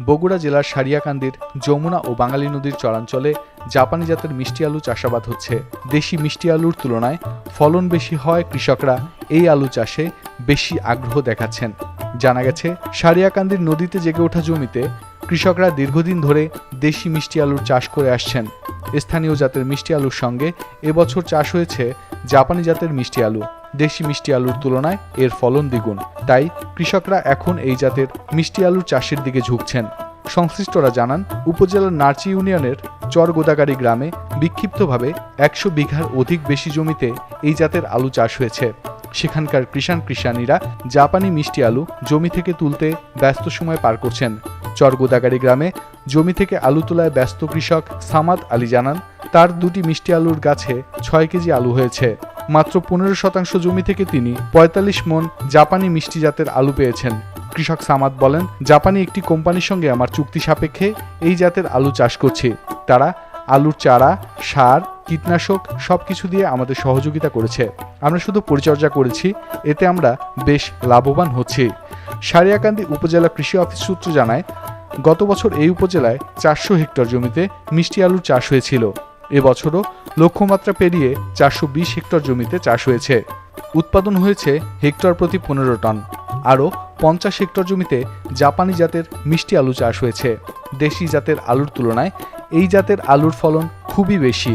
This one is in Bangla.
বগুড়া জেলার সারিয়াকান্দির যমুনা ও বাঙালি নদীর চরাঞ্চলে জাপানি জাতের মিষ্টি আলু চাষাবাদ হচ্ছে। দেশি মিষ্টি আলুর তুলনায় ফলন বেশি হয় কৃষকরা এই আলু চাষে বেশি আগ্রহ দেখাচ্ছেন। জানা গেছে, সারিয়াকান্দির নদীতে জেগে ওঠা জমিতে কৃষকরা দীর্ঘদিন ধরে দেশি মিষ্টি আলুর চাষ করে আসছেন। স্থানীয় জাতের মিষ্টি আলুর সঙ্গে এবছর চাষ হয়েছে জাপানি জাতের মিষ্টি আলু। দেশি মিষ্টি আলুর তুলনায় এর ফলন দ্বিগুণ। তাই কৃষকরা এখন এই জাতের মিষ্টি আলুর চাষের দিকে ঝুঁকছেন। সংশ্লিষ্টরা জানান, উপজেলার নার্চি ইউনিয়নের চর গোদাগাড়ি গ্রামে বিক্ষিপ্তভাবে একশো বিঘার অধিক বেশি জমিতে এই জাতের আলু চাষ হয়েছে। সেখানকার কৃষাণ কৃষানীরা জাপানি মিষ্টি আলু জমি থেকে তুলতে ব্যস্ত সময় পার করছেন। চর গোদাগাড়ি গ্রামে জমি থেকে আলু তোলায় ব্যস্ত কৃষক সামাদ আলী জানান, তার দুটি মিষ্টি আলুর গাছে ছয় কেজি আলু হয়েছে। মাত্র পনেরো শতাংশ জমি থেকে তিনি পঁয়তাল্লিশ মন জাপানি মিষ্টি জাতের আলু পেয়েছেন। কৃষক সামাদ বলেন, জাপানি একটি কোম্পানির সঙ্গে আমার চুক্তি সাপেক্ষে এই জাতের আলু চাষ করছে। তারা আলুর চারা, সার, কীটনাশক সব কিছু দিয়ে আমাদের সহযোগিতা করেছে। আমরা শুধু পরিচর্যা করেছি, এতে আমরা বেশ লাভবান হচ্ছি। সারিয়াকান্দি উপজেলা কৃষি অফিস সূত্র জানায়, গত বছর এই উপজেলায় চারশো হেক্টর জমিতে মিষ্টি আলুর চাষ হয়েছিল। এবছরও লক্ষ্যমাত্রা পেরিয়ে চারশো বিশ হেক্টর জমিতে চাষ হয়েছে। উৎপাদন হয়েছে হেক্টর প্রতি পনেরো টন। আরও পঞ্চাশ হেক্টর জমিতে জাপানি জাতের মিষ্টি আলু চাষ হয়েছে। দেশি জাতের আলুর তুলনায় এই জাতের আলুর ফলন খুবই বেশি।